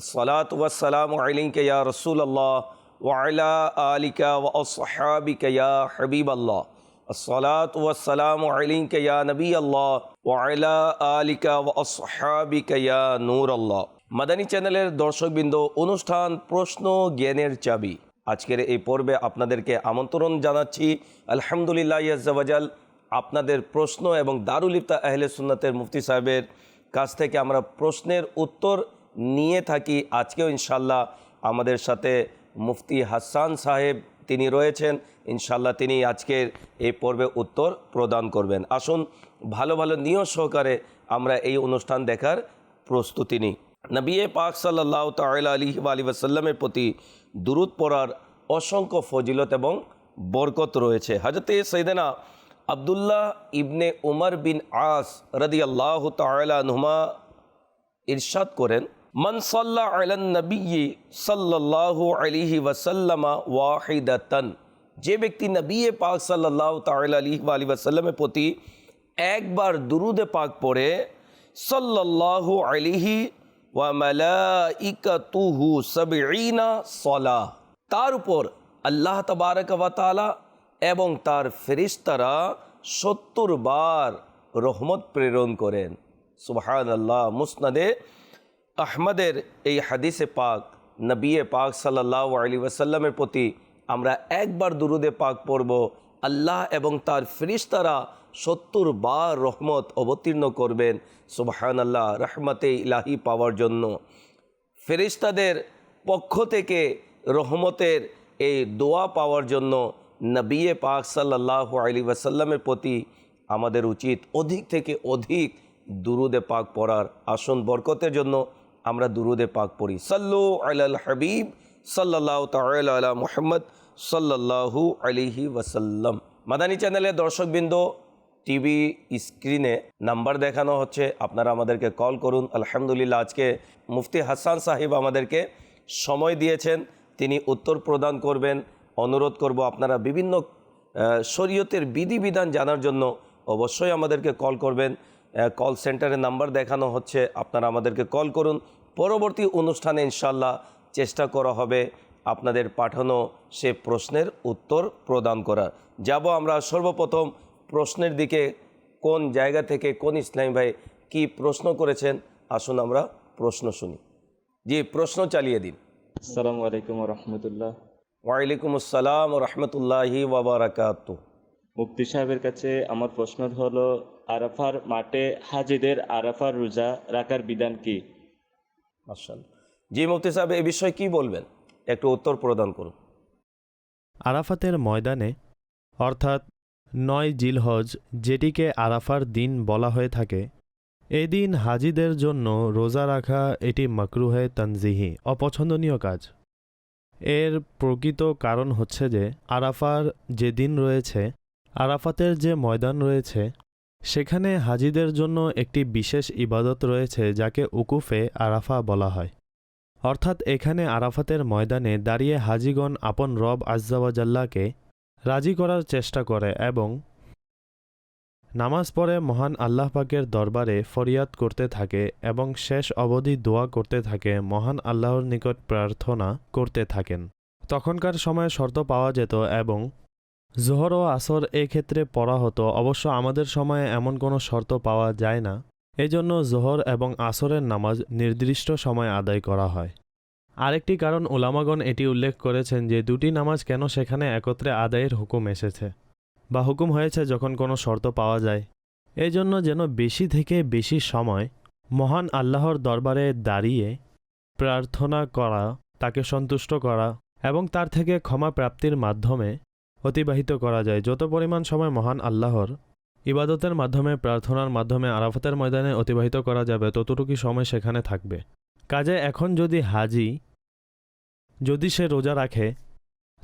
সলাত ওয়াসালাম আলিকা ইয়া রসুল্লাহ ওয়াইলা আলিকা ওসহাবিকা ইয়া হবিব আল্লাহ সলাত ওয়াসালাম আলিকা ইয়া নবী আল্লাহ ওয়াইলা আলিকা ওসহাবিকা ইয়া নূর আল্লাহ মাদানী চ্যানেলের দর্শকবৃন্দ, অনুষ্ঠান, প্রশ্ন, জ্ঞানের চাবি। আজকের এই পর্বে আপনাদেরকে আমন্ত্রণ জানাচ্ছি, আলহামদুলিল্লাহ ইয়াজ্জাবাজাল আপনাদের প্রশ্ন এবং দারুল ইফতা আহলে সুন্নাতের মুফতি সাহেবের কাছ থেকে আমরা প্রশ্নের উত্তর নিয়ে থাকি। আজকেও ইনশাল্লাহ আমাদের সাথে মুফতি হাসান সাহেব তিনি রয়েছেন। ইনশাল্লাহ তিনি আজকের এই পর্বে উত্তর প্রদান করবেন। আসুন, ভালো ভালো নিয়ত সহকারে আমরা এই অনুষ্ঠান দেখার প্রস্তুতি নিই। নবী পাক সাল্লাহ তাল্লা আলী আলী ওয়াসাল্লামের প্রতি দূরত পড়ার অসংখ্য ফজিলত এবং বরকত রয়েছে। হাজরতে সৈদানা আবদুল্লাহ ইবনে উমর বিন আস রদি আল্লাহ তালুমা ইরশাদ করেন মন সাল্লাহ আলান নবী সাল্লাল্লাহু আলিহি ওয়াসাল্লামা ওয়াহিদাতন যে ব্যক্তি নবী পাক সাল্লাহ তাল আলী আলী ওয়াসাল্লামের প্রতি একবার দুরুদে পাক পড়ে সাল্লাল্লাহু আলিহি ওয়া মালাইকাতুহু সাবঈনা সলাহ তার উপর আল্লাহ তবারক ওয়া তাআলা এবং তার ফেরিস্তারা সত্তর বার রহমত প্রেরণ করেন সুবহান আল্লাহ মুসনাদে আহমদের এই হাদিসে পাক নবিয়ে পাক সাল্লাহ আলী ওয়াসাল্লামের প্রতি আমরা একবার দুরুদে পাক পড়ব, আল্লাহ এবং তার ফিরিস্তারা সত্তর বার রহমত অবতীর্ণ করবেন সুবহান আল্লাহ রহমতে ইলাহি পাওয়ার জন্য। ফেরিস্তাদের পক্ষ থেকে রহমতের এই দোয়া পাওয়ার জন্য নবিয়ে পাক সাল্লাহ আলী ওয়াসাল্লামের প্রতি আমাদের উচিত অধিক থেকে অধিক দুরুদে পাক পড়ার আসন বরকতের জন্য আমরা দুরুদে পাক পড়ি। সাল্লু আল হাবিব সাল্লাহ তালা মোহাম্মদ সাল্লাহু আলিহি ওয়াসাল্লাম। মাদানী চ্যানেলের দর্শকবৃন্দ, টিভি স্ক্রিনে নাম্বার দেখানো হচ্ছে, আপনারা আমাদেরকে কল করুন। আলহামদুলিল্লাহ, আজকে মুফতি হাসান সাহিব আমাদেরকে সময় দিয়েছেন। তিনি উত্তর প্রদান করবেন, অনুরোধ করব আপনারা বিভিন্ন শরীয়তের বিধিবিধান জানার জন্য অবশ্যই আমাদেরকে কল করবেন। কল সেন্টারের নাম্বার দেখানো হচ্ছে। আপনারা আমাদেরকে কল করুন। পরবর্তী অনুষ্ঠানে ইনশাল্লাহ চেষ্টা করা হবে আপনাদের পাঠানো সে প্রশ্নের উত্তর প্রদান করার। যাব আমরা সর্বপ্রথম প্রশ্নের দিকে কোন জায়গা থেকে কোন ইসলামী ভাই কি প্রশ্ন করেছেন? আসুন আমরা প্রশ্ন শুনি। জি প্রশ্ন চালিয়ে দিন। আসসালামু আলাইকুম রহমতুল্লাহ ওয়ালাইকুম আসসালাম রহমতুল্লাহি ওবরাকাত মুফতি সাহেবের কাছে আমার প্রশ্ন হলো আরাফার মাঠে হাজিদের আরাফার রোজা রাখার বিধান কি? মার্শাল জি মুফতি সাহেব এ বিষয়ে কি বলবেন? একটু উত্তর প্রদান করুন। আরাফাতের ময়দানে অর্থাৎ নয় জিলহজ যেটিকে আরাফার দিন বলা হয়ে থাকে এদিন হাজিদের জন্য রোজা রাখা এটি মাকরুহে তানজিহি অপছন্দনীয় কাজ। এর প্রকৃত কারণ হচ্ছে যে আরাফার যে দিন রয়েছে আরাফাতের যে ময়দান রয়েছে সেখানে হাজিদের জন্য একটি বিশেষ ইবাদত রয়েছে, যাকে উকুফে আরাফা বলা হয়। অর্থাৎ এখানে আরাফাতের ময়দানে দাঁড়িয়ে হাজিগণ আপন রব আজ্জাওয়াজাল্লাকে রাজি করার চেষ্টা করে এবং নামাজ পড়ে মহান আল্লাহ পাকের দরবারে ফরিয়াদ করতে থাকে এবং শেষ অবধি দোয়া করতে থাকে, মহান আল্লাহর নিকট প্রার্থনা করতে থাকেন। তখনকার সময়ে শর্ত পাওয়া যেত এবং জোহর ও আসর এক্ষেত্রে পড়া হতো। অবশ্য আমাদের সময়ে এমন কোনো শর্ত পাওয়া যায় না। এজন্য জোহর এবং আসরের নামাজ নির্দিষ্ট সময় আদায় করা হয়। আরেকটি কারণ ওলামাগণ এটি উল্লেখ করেছেন যে দুটি নামাজ কেন সেখানে একত্রে আদায়ের হুকুম এসেছে বা হুকুম হয়েছে যখন কোনো শর্ত পাওয়া যায়। এই জন্য যেন বেশি থেকে বেশি সময় মহান আল্লাহর দরবারে দাঁড়িয়ে প্রার্থনা করা, তাকে সন্তুষ্ট করা এবং তার থেকে ক্ষমা প্রাপ্তির মাধ্যমে অতিবাহিত করা যায়। যত পরিমাণ সময় মহান আল্লাহর ইবাদতের মাধ্যমে, প্রার্থনার মাধ্যমে, আরাফাতের ময়দানে অতিবাহিত করা যাবে ততটুকু সময় সেখানে থাকবে। কাজে এখন যদি হাজি, যদি সে রোজা রাখে,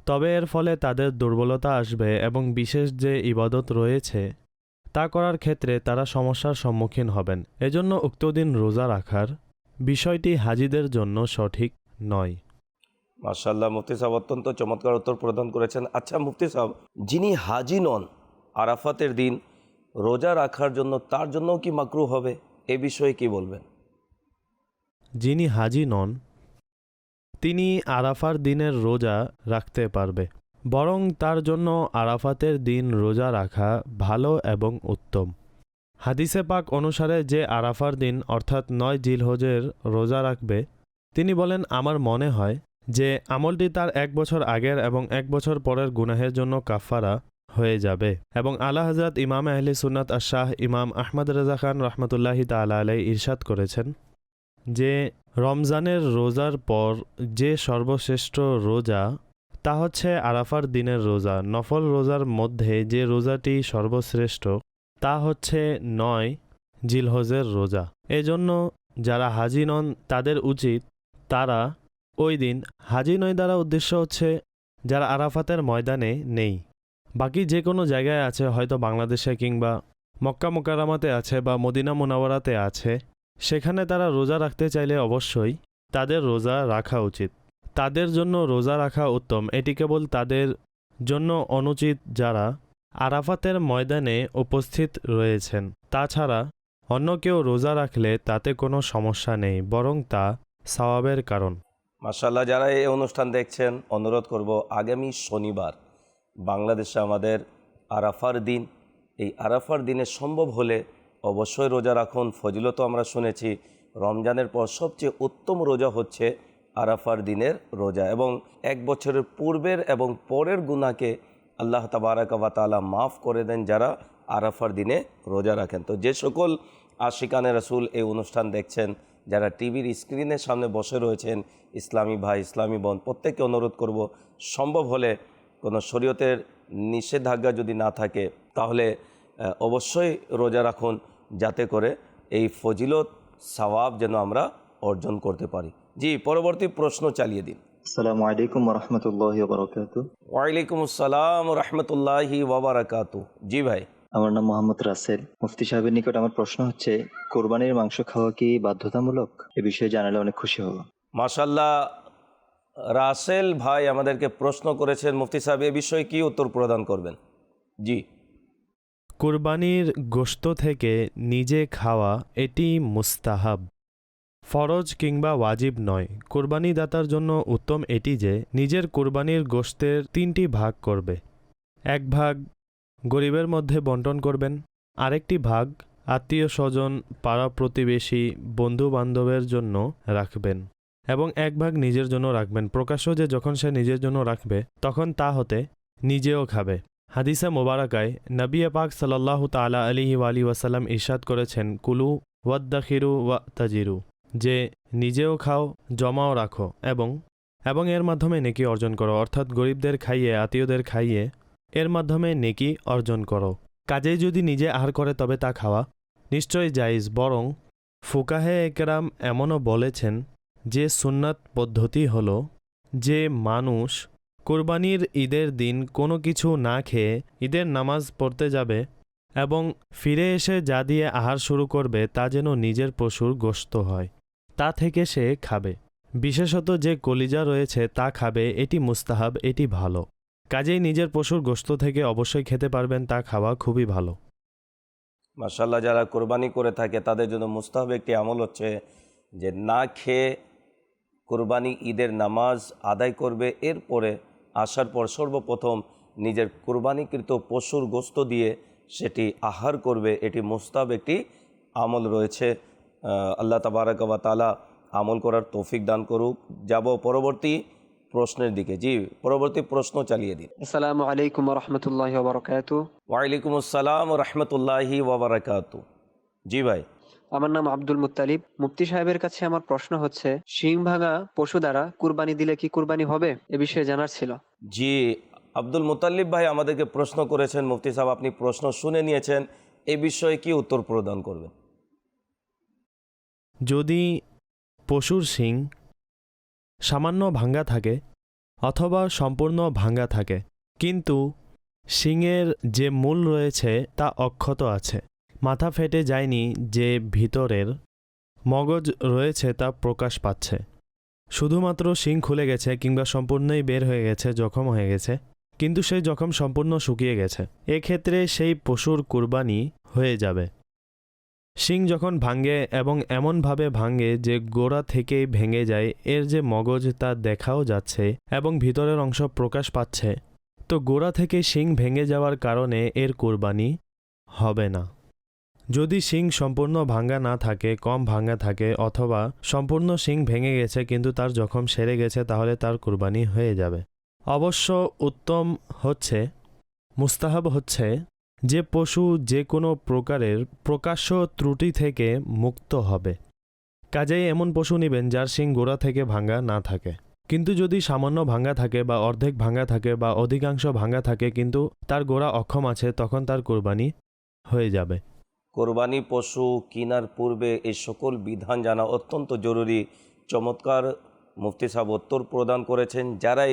তবে এর ফলে তাদের দুর্বলতা আসবে এবং বিশেষ যে ইবাদত রয়েছে, তা করার ক্ষেত্রে তারা সমস্যার সম্মুখীন হবেন। এজন্য উক্ত দিন রোজা রাখার বিষয়টি হাজিদের জন্য সঠিক নয়। মার্শাল্লাহ মুফতি সাহেব অত্যন্ত চমৎকার উত্তর প্রদান করেছেন। আচ্ছা মুফতি সাহেব, যিনি হাজি নন, আরাফাতের দিন রোজা রাখার জন্য তার জন্য কি মাকরু হবে? এ বিষয়ে কি বলবেন? যিনি হাজি নন, তিনি আরাফার দিনের রোজা রাখতে পারবে। বরং তার জন্য আরাফাতের দিন রোজা রাখা ভালো এবং উত্তম। হাদিসে পাক অনুসারে যে আরাফার দিন, অর্থাৎ নয় জিলহজের রোজা রাখবে, তিনি বলেন, আমার মনে হয় যে আমলটি তার এক বছর আগের এবং এক বছর পরের গুনাহের জন্য কাফারা হয়ে যাবে। এবং আলা হজরত ইমাম আহলি সুন্নাত আশাহ ইমাম আহমদ রাজা খান রহমতুল্লাহি তালা আলাই ইরশাদ করেছেন যে রমজানের রোজার পর যে সর্বশ্রেষ্ঠ রোজা, তা হচ্ছে আরাফার দিনের রোজা। নফল রোজার মধ্যে যে রোজাটি সর্বশ্রেষ্ঠ, তা হচ্ছে নয় জিলহজের রোজা। এজন্য যারা হাজি নন, তাদের উচিত তারা ওই দিন হাজি নয় দ্বারা উদ্দেশ্য হচ্ছে, যারা আরাফাতের ময়দানে নেই। বাকি যে কোনো জায়গায় আছে, হয়তো বাংলাদেশে কিংবা মক্কা মোকারামাতে আছে বা মদিনা মুনাওয়ারাতে আছে, সেখানে তারা রোজা রাখতে চাইলে অবশ্যই তাদের রোজা রাখা উচিত। তাদের জন্য রোজা রাখা উত্তম। এটি কেবল তাদের জন্য অনুচিত যারা আরাফাতের ময়দানে উপস্থিত রয়েছেন। তাছাড়া অন্য কেউ রোজা রাখলে তাতে কোনো সমস্যা নেই, বরং তা সওয়াবের কারণ। মার্শাল্লাহ যারা এই অনুষ্ঠান দেখছেন, অনুরোধ করব, আগামী শনিবার বাংলাদেশে আমাদের আরাফার দিন। এই আরাফার দিনে সম্ভব হলে অবশ্যই রোজা রাখুন। ফজিলত আমরা শুনেছি, রমজানের পর সবচেয়ে উত্তম রোজা হচ্ছে আরাফার দিনের রোজা এবং এক বছরের পূর্বের এবং পরের গুনাকে আল্লাহ তাবারাকাবা তালা মাফ করে দেন যারা আরাফার দিনে রোজা রাখেন। তো যে সকল আশিকানে রসুল এই অনুষ্ঠান দেখছেন যারা টিভির স্ক্রিনের সামনে বসে রয়েছেন ইসলামী ভাই ইসলামী বোন প্রত্যেককে অনুরোধ করব সম্ভব হলে কোনো শরীয়তের নিষেধাজ্ঞা যদি না থাকে তাহলে অবশ্যই রোজা রাখুন যাতে করে এই ফজিলত সওয়াব যেন আমরা অর্জন করতে পারি। জি পরবর্তী প্রশ্ন চালিয়ে দিন। আসসালামু আলাইকুম রহমতুল্লাহ বরকাত ওয়ালাইকুম আসসালাম রহমতুল্লাহি ওবরাকাতু জি ভাই। আমার নাম মোহাম্মদ রাসেল। মুফতি সাহেবের নিকট আমার প্রশ্ন হচ্ছে কোরবানির মাংস খাওয়া কি বাধ্যতামূলক? এ বিষয়ে জানালে অনেক খুশি হব। মাশাল্লাহ রাসেল ভাই আমাদেরকে প্রশ্ন করেছেন মুফতি সাহেব এ বিষয়ে কি উত্তর প্রদান করবেন? জি। কুরবানির গোশত থেকে নিজে খাওয়া এটি মুস্তাহাব ফরজ কিংবা ওয়াজিব নয়। কোরবানি দাতার জন্য উত্তম এটি যে নিজের কোরবানির গোশতের তিনটি ভাগ করবে। এক ভাগ গরিবের মধ্যে বন্টন করবেন। আরেকটি ভাগ আত্মীয় স্বজন পাড়া প্রতিবেশী বন্ধু বান্ধবের জন্য রাখবেন এবং এক ভাগ নিজের জন্য রাখবেন। প্রকাশ্য যে যখন সে নিজের জন্য রাখবে, তখন তা হতে নিজেও খাবে। হাদিসা মোবারকায় নবী পাক সাল্লাহ তালা আলিহি আলি ওয়াসাল্লাম ইরশাদ করেছেন, কুলু ওয়াদ্দাখিরু ওয়া তাজিরু, যে নিজেও খাও, জমাও রাখো এবং এবং এর মাধ্যমে নেকি অর্জন করো। অর্থাৎ গরিবদের খাইয়ে, আত্মীয়দের খাইয়ে এর মাধ্যমে নেকি অর্জন করো। কাজেই যদি নিজে আহার করে তবে তা খাওয়া। নিশ্চয়ই জাইজ বরং ফুকাহে একরাম এমনও বলেছেন যে সুন্নাত পদ্ধতি হল যে মানুষ কোরবানির ঈদের দিন কোনো কিছু না খেয়ে ঈদের নামাজ পড়তে যাবে এবং ফিরে এসে যা দিয়ে আহার শুরু করবে তা যেন নিজের পশুর গোশত হয়, তা থেকে সে খাবে। বিশেষত যে কলিজা রয়েছে তা খাবে, এটি মুস্তাহাব, এটি ভালো। কাজেই নিজের পশুর গোস্ত থেকে অবশ্যই খেতে পারবেন, তা খাওয়া খুবই ভালো। মাশাল্লাহ যারা কোরবানি করে থাকে, তাদের জন্য মুস্তাহাব একটি আমল হচ্ছে যে না খেয়ে কোরবানি, ঈদের নামাজ আদায় করবে, এরপরে আসার পর সর্বপ্রথম নিজের কোরবানিকৃত পশুর গোস্ত দিয়ে সেটি আহার করবে, এটি মুস্তাহাব একটি আমল রয়েছে। আল্লাহ তাবারাকাবা তালা আমল করার তৌফিক দান করুক। যাব পরবর্তী প্রশ্নের দিকে। জি পরবর্তী প্রশ্ন চালিয়ে দিন। আসসালামু আলাইকুম রহমতুল্লাহ বরকাত ওয়ালাইকুম আসসালাম রহমতুল্লাহি ওবরাকাতু জি ভাই। আমার নাম আব্দুল মুত্তালিব। মুফতি সাহেবের কাছে আমার প্রশ্ন হচ্ছে শিং ভাঙা পশু দ্বারা কুরবানি দিলে কি কুরবানি হবে? এ বিষয়ে জানার ছিল। জি আব্দুল মুতাল্লিব ভাই আমাদেরকে প্রশ্ন করেছেন। মুফতি সাহেব আপনি প্রশ্ন শুনে নিয়েছেন। এ বিষয়ে কি উত্তর প্রদান করবেন? যদি পশুর শিং সামান্য ভাঙ্গা থাকে অথবা সম্পূর্ণ ভাঙ্গা থাকে। কিন্তু শিংয়ের যে মূল রয়েছে তা অক্ষত আছে। মাথা ফেটে যায়নি যে ভিতরের মগজ রয়েছে তা প্রকাশ পাচ্ছে। শুধুমাত্র শিং খুলে গেছে কিংবা সম্পূর্ণই বের হয়ে গেছে, জখম হয়ে গেছে, কিন্তু সেই জখম সম্পূর্ণ শুকিয়ে গেছে। এক্ষেত্রে সেই পশুর কুরবানি হয়ে যাবে। শিং যখন ভাঙ্গে এবং এমনভাবে ভাঙ্গে যে গোড়া থেকেই ভেঙে যায়, এর যে মগজ তা দেখাও যাচ্ছে এবং ভিতরের অংশ প্রকাশ পাচ্ছে। তো গোড়া থেকে শিং ভেঙে যাওয়ার কারণে এর কোরবানি হবে না। যদি শিং সম্পূর্ণ ভাঙ্গা না থাকে, কম ভাঙ্গা থাকে অথবা সম্পূর্ণ শিং ভেঙে গেছে কিন্তু তার জখম সেরে গেছে, তাহলে তার কুরবানি হয়ে যাবে। অবশ্য উত্তম হচ্ছে, মুস্তাহাব হচ্ছে যে পশু যে কোনো প্রকারের প্রকাশ্য ত্রুটি থেকে মুক্ত হবে। কাজেই এমন পশু নেবেন যার শিং গোড়া থেকে ভাঙ্গা না থাকে। কিন্তু যদি সামান্য ভাঙ্গা থাকে বা অর্ধেক ভাঙ্গা থাকে বা অধিকাংশ ভাঙ্গা থাকে কিন্তু তার গোড়া অক্ষম আছে, তখন তার কোরবানি হয়ে যাবে। কোরবানি পশু কেনার পূর্বে এই সকল বিধান জানা অত্যন্ত জরুরি। চমৎকার মুফতি সাহেব উত্তর প্রদান করেছেন, যারাই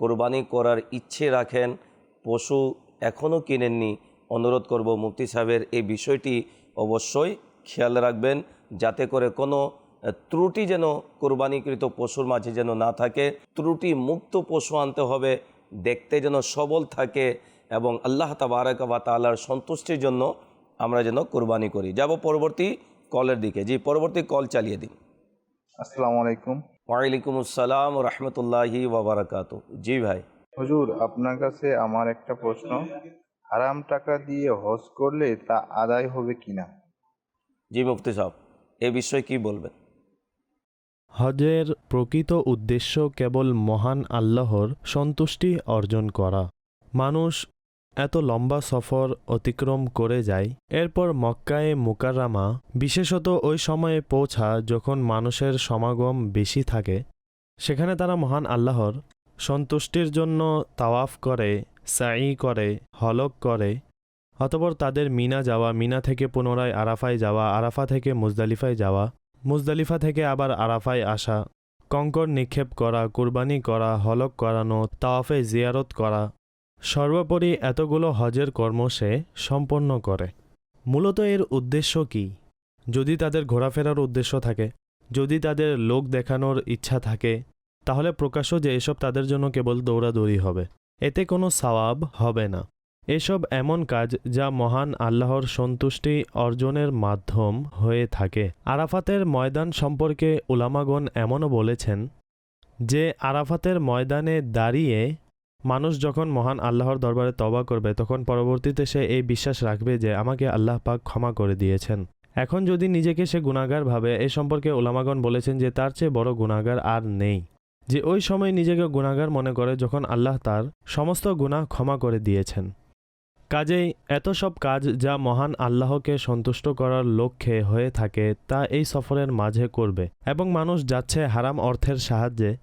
কোরবানি করার ইচ্ছে রাখেন, পশু এখনও কিনেননি অনুরোধ করব মুফতি সাহেবের এই বিষয়টি অবশ্যই খেয়াল রাখবেন যাতে করে কোনো ত্রুটি যেন কোরবানিকৃত পশুর মাঝে যেন না থাকে ত্রুটি মুক্ত পশু আনতে হবে দেখতে যেন সবল থাকে এবং আল্লাহ তাবারাক বা তালার সন্তুষ্টির জন্য আমরা যেন কোরবানি করি। যাব পরবর্তী কলের দিকে। জি পরবর্তী কল চালিয়ে দিন আসসালামু আলাইকুম। ওয়ালাইকুম আসসালাম রহমতুল্লাহি ওবরাকাত জি ভাই। হুজুর আপনার কাছে আমার একটা প্রশ্ন। হারাম টাকা দিয়ে হজ করলে তা আদায় হবে কিনা? জি মুফতি সাহেব এ বিষয়ে কি বলবেন? হজের প্রকৃত উদ্দেশ্য কেবল মহান আল্লাহর সন্তুষ্টি অর্জন করা। মানুষ এত লম্বা সফর অতিক্রম করে যায় এরপর মক্কায়ে মুকাররামা বিশেষত ওই সময়ে পৌঁছা যখন মানুষের সমাগম বেশি থাকে। সেখানে তারা মহান আল্লাহর সন্তুষ্টির জন্য তাওয়াফ করে সাই করে, হলক করে। অতপর তাদের মিনা যাওয়া, মিনা থেকে পুনরায় আরাফায় যাওয়া, আরাফা থেকে মুজদালিফায় যাওয়া, মুজদালিফা থেকে আবার আরাফায় আসা, কঙ্কর নিক্ষেপ করা, কুরবানি করা, হলক করানো, তাওয়াফে জিয়ারত করা। সর্বোপরি এতগুলো হজের কর্ম সে সম্পন্ন করে। মূলত এর উদ্দেশ্য কি? যদি তাদের ঘোরাফেরার উদ্দেশ্য থাকে, যদি তাদের লোক দেখানোর ইচ্ছা থাকে, তাহলে প্রকাশ্য যে এসব তাদের জন্য কেবল দৌড়াদৌড়ি হবে। এতে কোনো সওয়াব হবে না। এসব এমন কাজ যা মহান আল্লাহর সন্তুষ্টি অর্জনের মাধ্যম হয়ে থাকে। আরাফাতের ময়দান সম্পর্কে উলামাগণ এমনও বলেছেন যে, আরাফাতের ময়দানে দাঁড়িয়ে মানুষ যখন মহান আল্লাহর দরবারে তবা করবে, তখন পরবর্তীতে সে এই বিশ্বাস রাখবে যে, আমাকে আল্লাহ পাক ক্ষমা করে দিয়েছেন। এখন যদি নিজেকে সে গুণাগার ভাবে, এ সম্পর্কে ওলামাগণ বলেছেন যে, তার চেয়ে বড় গুণাগার আর নেই। যে ওই সময় নিজেকে গুণাগার মনে করে যখন আল্লাহ তার সমস্ত গুনাহ ক্ষমা করে দিয়েছেন। কাজেই এত সব কাজ যা মহান আল্লাহকে সন্তুষ্ট করার লক্ষ্যে হয়ে থাকে, তা এই সফরের মাঝে করবে এবং মানুষ যাচ্ছে হারাম অর্থের সাহায্যে।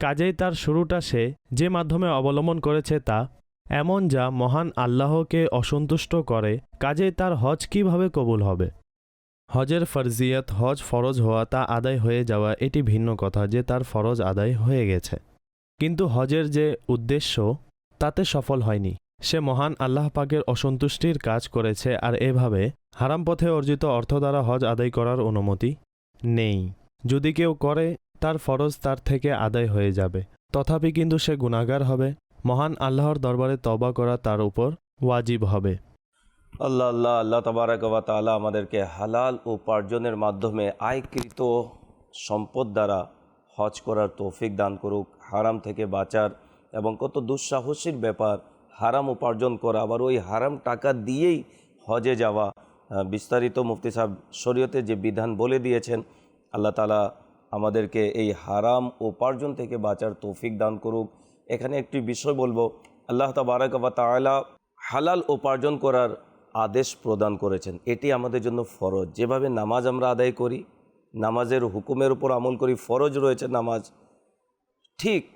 কাজেই তার শুরুটা সে যে মাধ্যমে অবলম্বন করেছে তা এমন যা মহান আল্লাহকে অসন্তুষ্ট করে। কাজেই তার হজ কীভাবে কবুল হবে? হজের ফরজিয়ত হজ ফরজ হওয়া তা আদায় হয়ে যাওয়া এটি ভিন্ন কথা যে তার ফরজ আদায় হয়ে গেছে। কিন্তু হজের যে উদ্দেশ্য, তাতে সফল হয়নি। সে মহান আল্লাহ পাকের অসন্তুষ্টির কাজ করেছে আর এভাবে হারাম পথে অর্জিত অর্থ দ্বারা হজ আদায় করার অনুমতি নেই। যদি কেউ করে, তার ফরজ তার থেকে আদায় হয়ে যাবে। তথাপি কিন্তু সে গুণাগার হবে। মহান আল্লাহর দরবারে তবা করা তার উপর ওয়াজিব হবে। আল্লাহ আল্লাহ আল্লাহ তবারক বা তাআলা আমাদেরকে হালাল উপার্জনের মাধ্যমে আয়কৃত সম্পদ দ্বারা হজ করার তৌফিক দান করুক, হারাম থেকে বাঁচার এবং কত দুঃসাহসীর ব্যাপার, হারাম উপার্জন করা, আবার ওই হারাম টাকা দিয়েই হজে যাওয়া। বিস্তারিত মুফতি সাহেব শরীয়তে যে বিধান বলে দিয়েছেন, আল্লাহ তালা আমাদেরকে এই হারাম উপার্জন থেকে বাঁচার তৌফিক দান করুক। এখানে একটি বিষয় বলব, আল্লাহ তাবারক বা তাআলা হালাল উপার্জন করার আদেশ প্রদান করেছেন। এটি আমাদের জন্য ফরজ। যেভাবে নামাজ আমরা আদায় করি, নামাজের হুকুমের উপর আমল করি, ফরজ রয়েছে নামাজ। ঠিক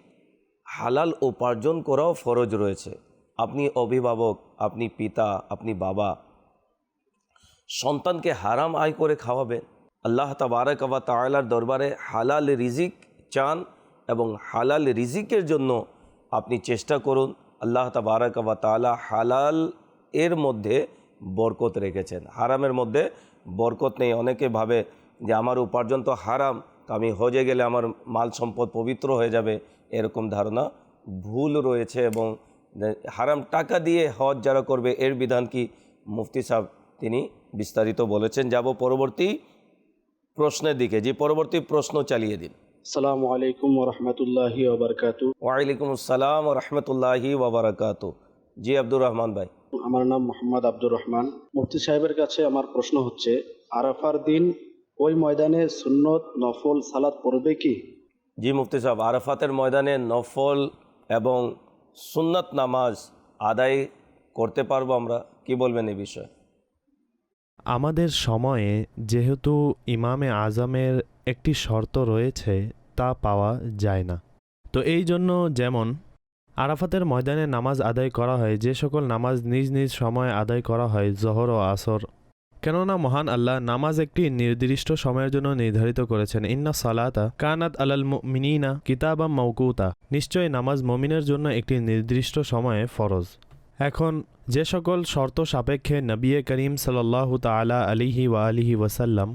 হালাল উপার্জন করাও ফরজ রয়েছে। আপনি অভিভাবক, আপনি পিতা, আপনি বাবা, সন্তানকে হারাম আয় করে খাওয়াবেন। আল্লাহ তাবারক বা তাআলার দরবারে হালাল রিজিক চান এবং হালাল রিজিকের জন্য আপনি চেষ্টা করুন। আল্লাহ তাবারাক বা তালা হালাল এর মধ্যে বরকত রেখেছেন। হারামের মধ্যে বরকত নেই। অনেকে ভাবে যে আমার উপার্জন তো হারাম তো আমি হজে গেলে আমার মাল সম্পদ পবিত্র হয়ে যাবে এরকম ধারণা ভুল রয়েছে এবং হারাম টাকা দিয়ে হজ যারা করবে এর বিধান কি? মুফতি সাহেব তিনি বিস্তারিত বলেছেন। যাব পরবর্তী প্রশ্নের দিকে। যে পরবর্তী প্রশ্ন চালিয়ে দিন। আসসালামু আলাইকুম ওরহমতুল্লাহি ওবরকাতু ওয়ালাইকুম আসসালাম রহমতুল্লাহি ওবরাকাত জি আব্দুর রহমান ভাই। আমার নাম মোহাম্মদ আব্দুর রহমান। মুফতি সাহেবের কাছে আমার প্রশ্ন হচ্ছে আরাফার দিন ওই ময়দানে সুন্নত নফল সালাত পড়বে কি? জি মুফতি সাহেব আরাফাতের ময়দানে নফল এবং সুন্নত নামাজ আদায় করতে পারব আমরা। কি বলবেন এই বিষয়ে? আমাদের সময়ে যেহেতু ইমামে আজমের একটি শর্ত রয়েছে তা পাওয়া যায় না। তো এই জন্য যেমন আরাফাতের ময়দানে নামাজ আদায় করা হয়, যে সকল নামাজ নিজ নিজ সময়ে আদায় করা হয়, জহর ও আসর। কেননা মহান আল্লাহ নামাজ একটি নির্দিষ্ট সময়ের জন্য নির্ধারিত করেছেন। ইন্না সালাতা কানাত আলাল মিনিনা কিতাবা মৌকুতা নিশ্চয়ই নামাজ মমিনের জন্য একটি নির্দিষ্ট সময়ে ফরজ। এখন, যে সকল শর্ত সাপেক্ষে নবিয়ে করিম সাল্লাহ তালা আলিহি ওয়া আলিহি ওয়াসাল্লাম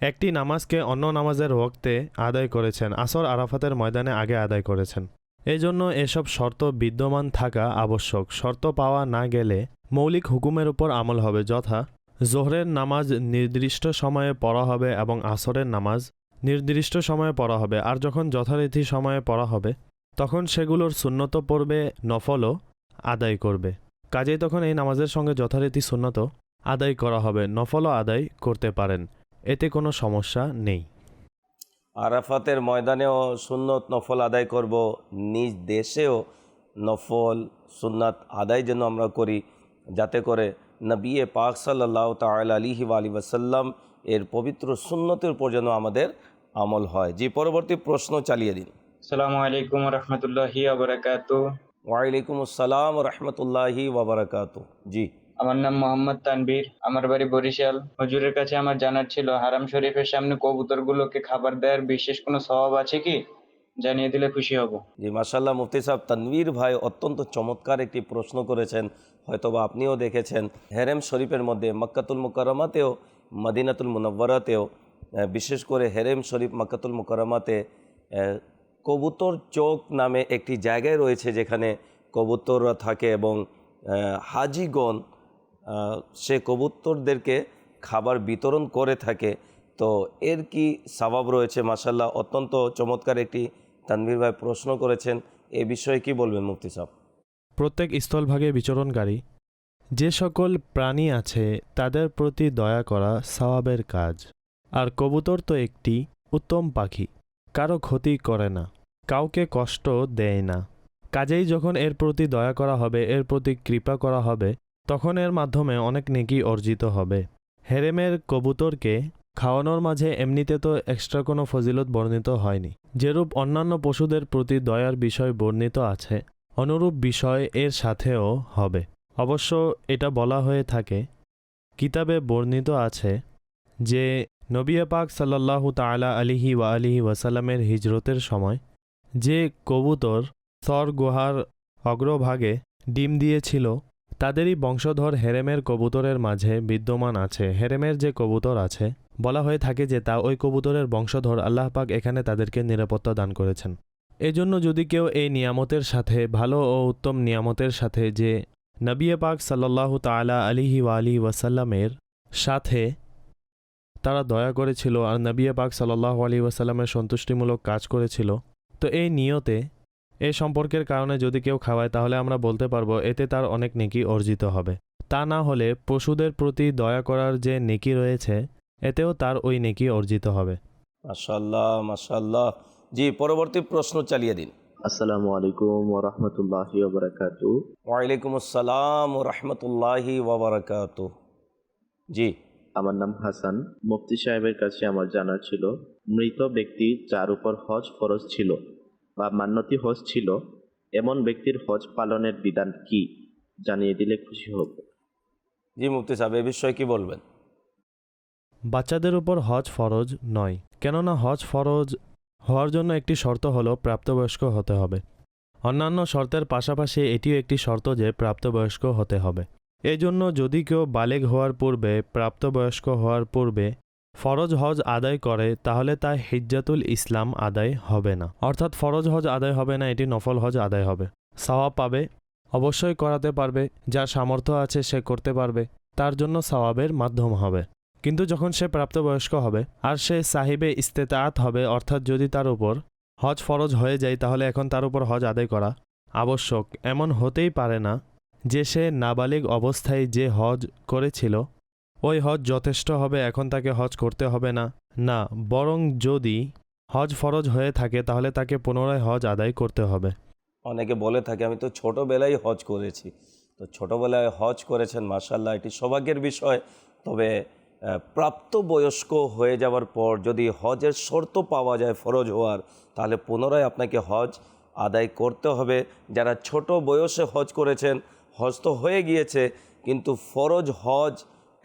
একটি নামাজকে অন্য নামাজের ওক্তে আদায় করেছেন, আসর আরাফাতের ময়দানে আগে আদায় করেছেন। এই জন্য এসব শর্ত বিদ্যমান থাকা আবশ্যক। শর্ত পাওয়া না গেলে মৌলিক হুকুমের উপর আমল হবে যথা জোহরের নামাজ নির্দিষ্ট সময়ে পড়া হবে এবং আসরের নামাজ নির্দিষ্ট সময়ে পড়া হবে। আর যখন যথারীতি সময়ে পড়া হবে, তখন সেগুলোর সুন্নত পড়বে, নফলও আদায় করবে। কাজেই তখন এই নামাজের সঙ্গে যথারীতি সুন্নত আদায় করা হবে, নফলও আদায় করতে পারেন। এতে কোনো সমস্যা নেই। আরাফাতের ময়দানেও সুন্নত নফল আদায় করব। নিজ দেশেও নফল সুন্নাত আদায় যেন আমরা করি। যাতে করে নবিয়ে পাক সাল্লাহ তাল আলিহি আলী ওয়াসাল্লাম এর পবিত্র সুন্নতের উপর যেন আমাদের আমল হয়। জি পরবর্তী প্রশ্ন চালিয়ে দিন। আসসালামু আলাইকুম রহমতুল্লাহি আবরাকাত ওয়ালাইকুম আসসালাম রহমতুল্লাহি ওবরাকাত জি। আমার নাম মোহাম্মদ তানবীর আমার বাড়ি বরিশাল। হুজুরের কাছে আমার জানার ছিল, হারাম শরীফের সামনে কবুতরগুলোকে খাবার দেওয়ার বিশেষ কোনো স্বভাব আছে কি? জানিয়ে দিলে খুশি হব। জি মাসাল্লাহ মুফতি সাহেব, তানভীর ভাই অত্যন্ত চমৎকার একটি প্রশ্ন করেছেন, হয়তোবা আপনিও দেখেছেন। হেরেম শরীফের মধ্যে মক্কাতুল মুকারমাতেও মদিনাতুল মুনব্বরাতেও বিশেষ করে হেরেম শরীফ মক্কাতুল মুকারমাতে কবুতর চোখ নামে একটি জায়গায় রয়েছে যেখানে কবুতররা থাকে এবং হাজিগণ সে কবুতরদেরকে খাবার বিতরণ করে থাকে। তো এর কি স্বভাব রয়েছে? মাসাল্লাহ অত্যন্ত চমৎকার একটি তানভীর ভাই প্রশ্ন করেছেন। এ বিষয়ে কি বলবেন মুফতি সাহেব? প্রত্যেক স্থলভাগে বিচরণকারী, যে সকল প্রাণী আছে, তাদের প্রতি দয়া করা সওয়াবের কাজ। আর কবুতর তো একটি উত্তম পাখি, কারও ক্ষতি করে না, কাউকে কষ্ট দেয় না। কাজেই যখন এর প্রতি দয়া করা হবে, এর প্রতি কৃপা করা হবে তখন এর মাধ্যমে অনেক নেকি অর্জিত হবে। হেরেমের কবুতরকে খাওয়ানোর মাঝে এমনিতে তো এক্সট্রা কোনো ফজিলত বর্ণিত হয়নি। যেরূপ অন্যান্য পশুদের প্রতি দয়ার বিষয় বর্ণিত আছে, অনুরূপ বিষয় এর সাথেও হবে। অবশ্য এটা বলা হয়ে থাকে, কিতাবে বর্ণিত আছে যে নবিয়া পাক সাল্লাল্লাহু তাআলা আলিহি ওয়া আলিহি ওয়াসাল্লামের হিজরতের সময় যে কবুতর সর গুহার অগ্রভাগে ডিম দিয়েছিল তাদেরই বংশধর হেরেমের কবুতরের মাঝে বিদ্যমান আছে। হেরেমের যে কবুতর আছে, বলা হয়ে থাকে যে তা ওই কবুতরের বংশধর আল্লাহ পাক এখানে তাদেরকে নিরাপত্তা দান করেছেন। এজন্য যদি কেউ এই নিয়ামতের সাথে, ভালো ও উত্তম নিয়ামতের সাথে যে নবিয়ে পাক সাল্লাহ তালা আলিহি ওয়ালি ওয়াসাল্লামের সাথে তারা দয়া করেছিল আর নবিয়ে পাক সাল্লাহ আলী ওয়াসাল্লামের সন্তুষ্টিমূলক কাজ করেছিল, তো এই নিয়তে এই সম্পর্কের কারণে যদি কেউ খাওয়ায় তাহলে আমরা বলতে পারব এতে তার অনেক নেকি অর্জিত হবে। তা না হলে পশুদের প্রতি দয়া করার যে নেকি রয়েছে এতেও তার ওই নেকি অর্জিত হবে। মাসাল্লাহ মাসাল্লাহ জি পরবর্তী প্রশ্ন চালিয়ে দিন। আসসালামু আলাইকুম ওরহমতুল্লাহি ওবরাকাতু ওয়ালাইকুম আসসালাম রহমতুল্লাহি ওবরাকাত জি। আমার নাম হাসান। মুফতি সাহেবের কাছে আমার জানার ছিল মৃত ব্যক্তি যার উপর হজ ফরজ ছিল। বা মান্যতি হজ ছিল এমন ব্যক্তির হজ পালনের বিধান কি জানিয়ে দিলে খুশি হব। জি মুক্তি সাহেব এ বিষয়ে কি বলবেন? বাচ্চাদের উপর হজ ফরজ নয় কেননা হজ ফরজ হওয়ার জন্য একটি শর্ত হলো প্রাপ্তবয়স্ক হতে হবে। অন্যান্য শর্তের পাশাপাশি এটিও একটি শর্ত যে প্রাপ্তবয়স্ক হতে হবে। এজন্য যদি কেউ বালেগ হওয়ার পূর্বে প্রাপ্তবয়স্ক হওয়ার পূর্বে ফরজ হজ আদায় করে, তাহলে তা হিজ্জাতুল ইসলাম আদায় হবে না। অর্থাৎ ফরজ হজ আদায় হবে না, এটি নফল হজ আদায় হবে। সওয়াব পাবে, অবশ্যই করাতে পারবে যার সামর্থ্য আছে সে করতে পারবে, তার জন্য সওয়াবের মাধ্যম হবে। কিন্তু যখন সে প্রাপ্তবয়স্ক হবে, আর সে সাহিবে ইস্তেতাত হবে, অর্থাৎ যদি তার উপর হজ ফরজ হয়ে যায়, তাহলে এখন তার উপর হজ আদায় করা আবশ্যক। এমন হতেই পারে না যে সে নাবালিগ অবস্থায় যে হজ করেছিল ওই হজ যথেষ্ট হবে, এখন তাকে হজ করতে হবে না। না, বরং যদি হজ ফরজ হয়ে থাকে, তাহলে তাকে পুনরায় হজ আদায় করতে হবে। অনেকে বলে থাকে, আমি তো ছোটোবেলায় হজ করেছি। তো ছোটোবেলায় হজ করেছেন মাসাল্লাহ এটি সৌভাগ্যের বিষয়। তবে প্রাপ্তবয়স্ক হয়ে যাওয়ার পর যদি হজের শর্ত পাওয়া যায় ফরজ হওয়ার, তাহলে পুনরায় আপনাকে হজ আদায় করতে হবে। যারা ছোট বয়সে হজ করেছেন, হজ তো হয়ে গিয়েছে, কিন্তু ফরজ হজ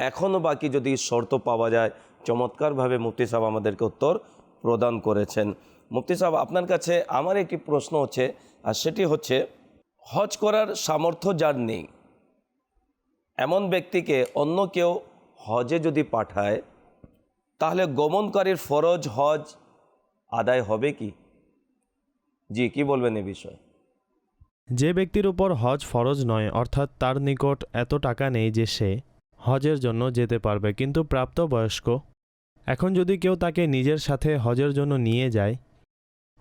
এখনও বাকি যদি শর্ত পাওয়া যায়, চমৎকারভাবে মুফতি সাহেব আমাদেরকে উত্তর প্রদান করেছেন। মুফতি সাহেব, আপনার কাছে আমার একটি প্রশ্ন হচ্ছে, আর সেটি হচ্ছে, হজ করার সামর্থ্য যার নেই, এমন ব্যক্তিকে অন্য কেউ হজে যদি পাঠায়, তাহলে গমনকারীর ফরজ হজ আদায় হবে কি? জি, কি বলবেন এ বিষয়ে? যে ব্যক্তির উপর হজ ফরজ নয়, অর্থাৎ তার নিকট এত টাকা নেই যে সে হজের জন্য যেতে পারবে, কিন্তু প্রাপ্তবয়স্ক। এখন যদি কেউ তাকে নিজের সাথে হজের জন্য নিয়ে যায়,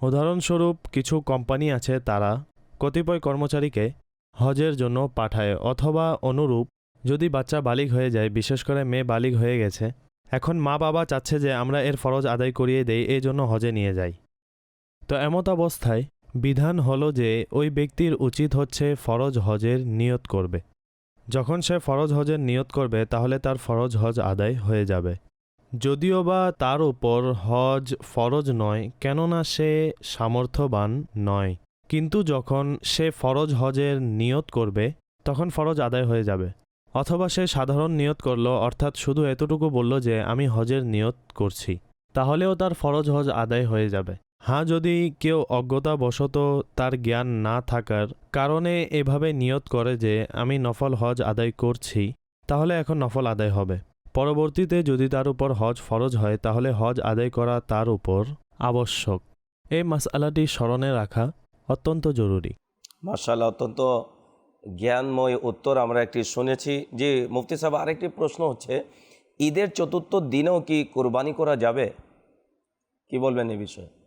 উদাহরণস্বরূপ কিছু কোম্পানি আছে তারা কতিপয় কর্মচারীকে হজের জন্য পাঠায়, অথবা অনুরূপ যদি বাচ্চা বালিগ হয়ে যায়, বিশেষ করে মেয়ে বালিগ হয়ে গেছে, এখন মা বাবা চাচ্ছে যে আমরা এর ফরজ আদায় করিয়ে দেই, এই জন্য হজে নিয়ে যাই। তো এমত অবস্থায় বিধান হলো যে ওই ব্যক্তির উচিত হচ্ছে ফরজ হজের নিয়ত করবে। যখন সে ফরজ হজের নিয়ত করবে, তাহলে তার ফরজ হজ আদায় হয়ে যাবে। যদিও বা তার উপর হজ ফরজ নয়, কেননা সে সামর্থ্যবান নয়। কিন্তু যখন সে ফরজ হজের নিয়ত করবে, তখন ফরজ আদায় হয়ে যাবে। অথবা সে সাধারণ নিয়ত করল, অর্থাৎ শুধু এতটুকু বলল যে, আমি হজের নিয়ত করছি। তাহলেও তার ফরজ হজ আদায় হয়ে যাবে। হ্যাঁ যদি কেউ অজ্ঞতাবশত তার জ্ঞান না থাকার কারণে এভাবে নিয়ত করে যে আমি নফল হজ আদায় করছি, তাহলে এখন নফল আদায় হবে। পরবর্তীতে যদি তার উপর হজ ফরজ হয়, তাহলে হজ আদায় করা তার উপর আবশ্যক। এই মাসআলাটি স্মরণে রাখা অত্যন্ত জরুরি। মার্শাল্লাহ অত্যন্ত জ্ঞানময় উত্তর আমরা একটি শুনেছি। যে মুফতি সাহেব, আরেকটি প্রশ্ন হচ্ছে, ঈদের চতুর্থ দিনেও কি কোরবানি করা যাবে? কি বলবেন এ বিষয়ে?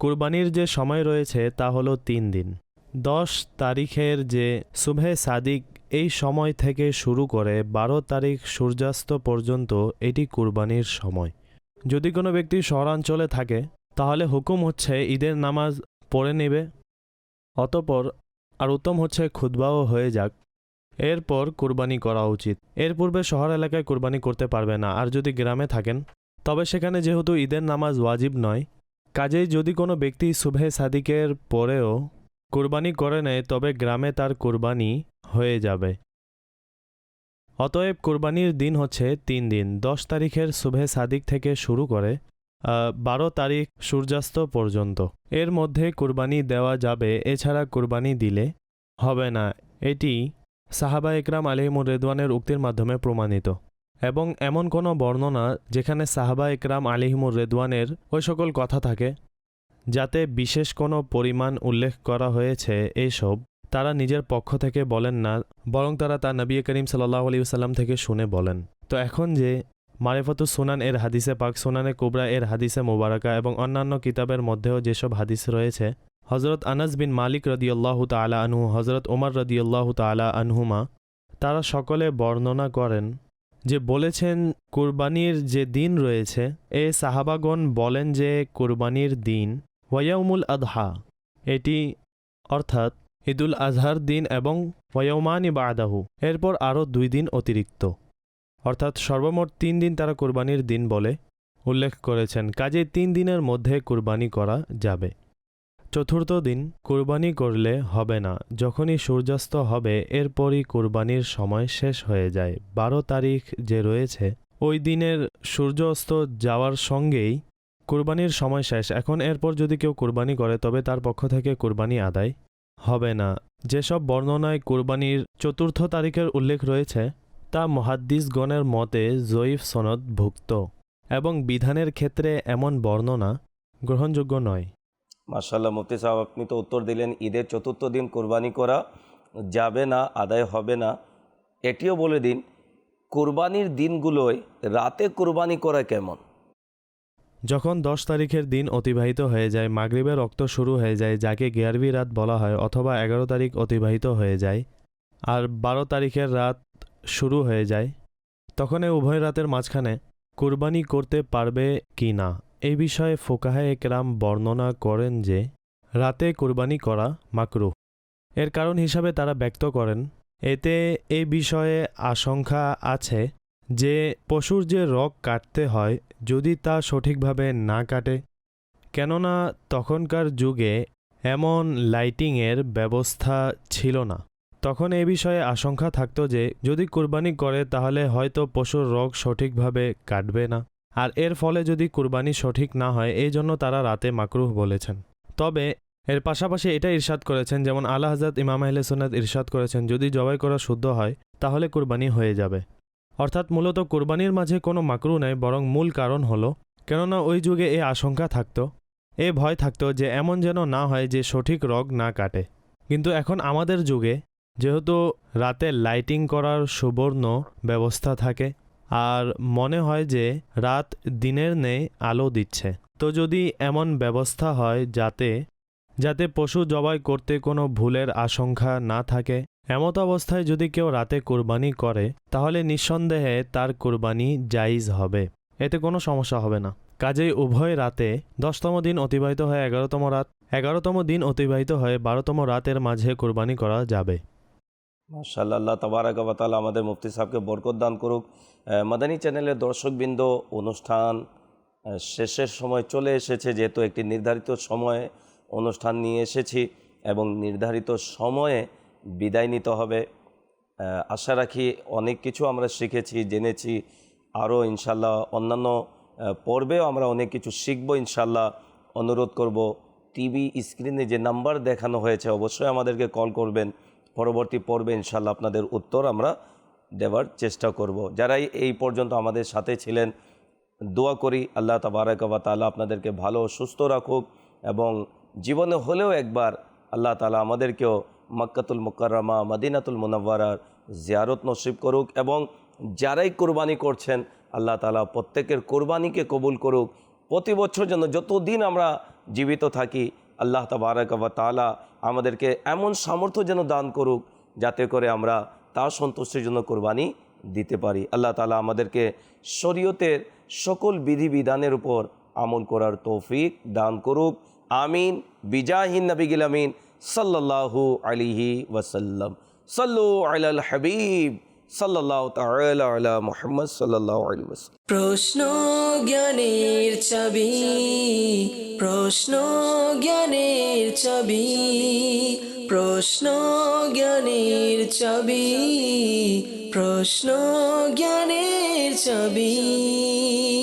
কুরবানির যে সময় রয়েছে তা হলো তিন দিন। দশ তারিখের যে সুভে সাদিক এই সময় থেকে শুরু করে বারো তারিখ সূর্যাস্ত পর্যন্ত এটি কুরবানির সময়। যদি কোনো ব্যক্তি শহরাঞ্চলে থাকে, তাহলে হুকুম হচ্ছে ঈদের নামাজ পড়ে নেবে। অতপর আর উত্তম হচ্ছে খুতবাও হয়ে যাক। এরপর কুরবানি করা উচিত। এর পূর্বে শহর এলাকায় কুরবানি করতে পারবে না। আর যদি গ্রামে থাকেন, তবে সেখানে যেহেতু ঈদের নামাজ ওয়াজিব নয় কাজেই যদি কোনো ব্যক্তি সুবহে সাদিকের পরেও কুরবানি করে নেয়, তবে গ্রামে তার কুরবানি হয়ে যাবে। অতএব কুরবানির দিন হচ্ছে তিন দিন। দশ তারিখের সুবহে সাদিক থেকে শুরু করে বারো তারিখ সূর্যাস্ত পর্যন্ত। এর মধ্যে কুরবানি দেওয়া যাবে, এছাড়া কুরবানি দিলে হবে না। এটি সাহাবা একরাম আলিমুর রেদওয়ানের উক্তির মাধ্যমে প্রমাণিত। এবং এমন কোনো বর্ণনা যেখানে সাহাবা একরাম আলিহিমুর রেদওয়ানের ওই সকল কথা থাকে, যাতে বিশেষ কোনো পরিমাণ উল্লেখ করা হয়েছে এইসব তারা নিজের পক্ষ থেকে বলেন না, বরং তারা তা নবী করিম সাল্লাহ আলী সাল্লাম থেকে শুনে বলেন। তো এখন যে মারেফতু সুনান এর হাদিসে, পাক সুনানে কুবরা এর হাদিসে মোবারকা এবং অন্যান্য কিতাবের মধ্যেও যেসব হাদিস রয়েছে হজরত আনাস বিন মালিক রদিয়াল্লাহ তালা আনহু হজরত ওমর রদিয়াল্লাহ তালা আনহুমা, তারা সকলে বর্ণনা করেন। যে বলেছেন, কুরবানির যে দিন রয়েছে, এ সাহাবাগণ বলেন যে কুরবানির দিন ওয়াউমুল আদহা। এটি অর্থাৎ ঈদুল আজহার দিন এবং ওয়াউমানি বাদাহু। এরপর আরও দুই দিন অতিরিক্ত। অর্থাৎ সর্বমোট তিন দিন তারা কুরবানির দিন বলে উল্লেখ করেছেন। কাজে তিন দিনের মধ্যে কুরবানি করা যাবে। চতুর্থ দিন কুরবানি করলে হবে না। যখনই সূর্যাস্ত হবে, এরপরই কুরবানির সময় শেষ হয়ে যায়। বারো তারিখ যে রয়েছে, ওই দিনের সূর্য অস্ত যাওয়ার সঙ্গেই কুরবানির সময় শেষ। এখন এরপর যদি কেউ কুরবানি করে, তবে তার পক্ষ থেকে কুরবানি আদায় হবে না। যেসব বর্ণনায় কুরবানির চতুর্থ তারিখের উল্লেখ রয়েছে, তা মহাদ্দিসগণের মতে জয়ীফ সনদভুক্ত এবং বিধানের ক্ষেত্রে এমন বর্ণনা গ্রহণযোগ্য নয়। মার্শাল্লাহ মুফতি সাহেব, আপনি তো উত্তর দিলেন, ঈদের চতুর্থ দিন কোরবানি করা যাবে না, আদায় হবে না। এটিও বলে দিন, কোরবানির দিনগুলোয় রাতে কোরবানি করা কেমন? যখন দশ তারিখের দিন অতিবাহিত হয়ে যায় মাগরিবের রক্ত শুরু হয়ে যায়, যাকে গিয়ারবি রাত বলা হয় অথবা এগারো তারিখ অতিবাহিত হয়ে যায়, আর বারো তারিখের রাত শুরু হয়ে যায় তখন উভয় রাতের মাঝখানে কুরবানি করতে পারবে কি না? এই বিষয়ে ফোকাহে একরাম বর্ণনা করেন যে, রাতে কুরবানি করা মাকরু এর কারণ হিসাবে তারা ব্যক্ত করেন, এতে এ বিষয়ে আশঙ্কা আছে যে, পশুর যে রগ কাটতে হয়, যদি তা সঠিকভাবে না কাটে, কেননা তখনকার যুগে এমন লাইটিংয়ের ব্যবস্থা ছিল না। তখন এ বিষয়ে আশঙ্কা থাকতো যে, যদি কোরবানি করে তাহলে হয়তো পশুর রগ সঠিকভাবে কাটবে না। আর এর ফলে যদি কুরবানি সঠিক না হয়, এই জন্য তারা রাতে মাকরুহ বলেছেন। তবে এর পাশাপাশি এটা ইরশাদ করেছেন, যেমন আল্লাহ হাজাত ইমাম আহলে সুন্নাত ইরশাদ করেছেন, যদি জবাই করা শুদ্ধ হয়, তাহলে কুরবানি হয়ে যাবে। অর্থাৎ মূলত কোরবানির মাঝে কোনো মাকরু নেই, বরং মূল কারণ হলো, কেননা ওই যুগে এ আশঙ্কা থাকতো, এ ভয় থাকতো যে এমন যেন না হয় যে সঠিক রগ না কাটে। কিন্তু এখন আমাদের যুগে, যেহেতু রাতে লাইটিং করার সুবর্ণ ব্যবস্থা থাকে আর মনে হয় যে রাত দিনের নেই আলো দিচ্ছে। তো যদি এমন ব্যবস্থা হয় যাতে যাতে পশু জবাই করতে কোনো ভুলের আশঙ্কা না থাকে, এমত অবস্থায় যদি কেউ রাতে কোরবানি করে, তাহলে নিঃসন্দেহে তার কোরবানি জাইজ হবে। এতে কোনো সমস্যা হবে না। কাজেই উভয় রাতে দশতম দিন অতিবাহিত হয়ে এগারোতম রাত, এগারোতম দিন অতিবাহিত হয়ে বারোতম রাতের মাঝে কোরবানি করা যাবে। মার্শাল্লাহ আল্লাহ তাবারাক তাআলা আমাদের মুফতি সাহেবকে বরকত দান করুক। মাদানী চ্যানেলের দর্শকবৃন্দ, অনুষ্ঠান শেষের সময় চলে এসেছে, যেহেতু একটি নির্ধারিত সময়ে অনুষ্ঠান নিয়ে এসেছি এবং নির্ধারিত সময়ে বিদায় নিতে হবে। আশা রাখি অনেক কিছু আমরা শিখেছি, জেনেছি, আরও ইনশাল্লাহ অন্যান্য পর্বেও আমরা অনেক কিছু শিখব ইনশাল্লাহ অনুরোধ করব। টিভি স্ক্রিনে যে নাম্বার দেখানো হয়েছে, অবশ্যই আমাদেরকে কল করবেন। পরবর্তী পর্বে ইনশাল্লাহ আপনাদের উত্তর আমরা দেওয়ার চেষ্টা করব। যারাই এই পর্যন্ত আমাদের সাথে ছিলেন, দোয়া করি আল্লাহ তাবারাক ওয়া তাআলা আপনাদেরকে ভালো সুস্থ রাখুক এবং জীবনে হলেও একবার আল্লাহ তালা আমাদেরকেও মক্কাতুল মুকাররমা, মদিনাতুল মুনাওয়ারার জিয়ারত নসিব করুক এবং যারাই কোরবানি করছেন, আল্লাহ তালা প্রত্যেকের কোরবানিকে কবুল করুক। প্রতি বছর যেন যতদিন আমরা জীবিত থাকি আল্লাহ তাবারাক ওয়া তাআলা আমাদেরকে এমন সামর্থ্য যেন দান করুক, যাতে করে আমরা তার সন্তুষ্টির জন্য কোরবানি দিতে পারি। আল্লাহ তালা আমাদেরকে শরীয়তের সকল বিধিবিধানের উপর আমল করার তৌফিক দান করুক। আমিন। বিজাহিন নবিগিল আমিন। সাল্লাল্লাহু আলিহি ওয়াসাল্লাম। সাল্লু আলাল হাবিব। সাল্লাহ আলা মুহাম্মদ আলাইহি ওয়াসাল্লাম। প্রশ্ন জ্ঞানের ছবি প্রশ্ন জ্ঞানের ছবি প্রশ্ন জ্ঞানের ছবি প্রশ্ন জ্ঞানের চাবি।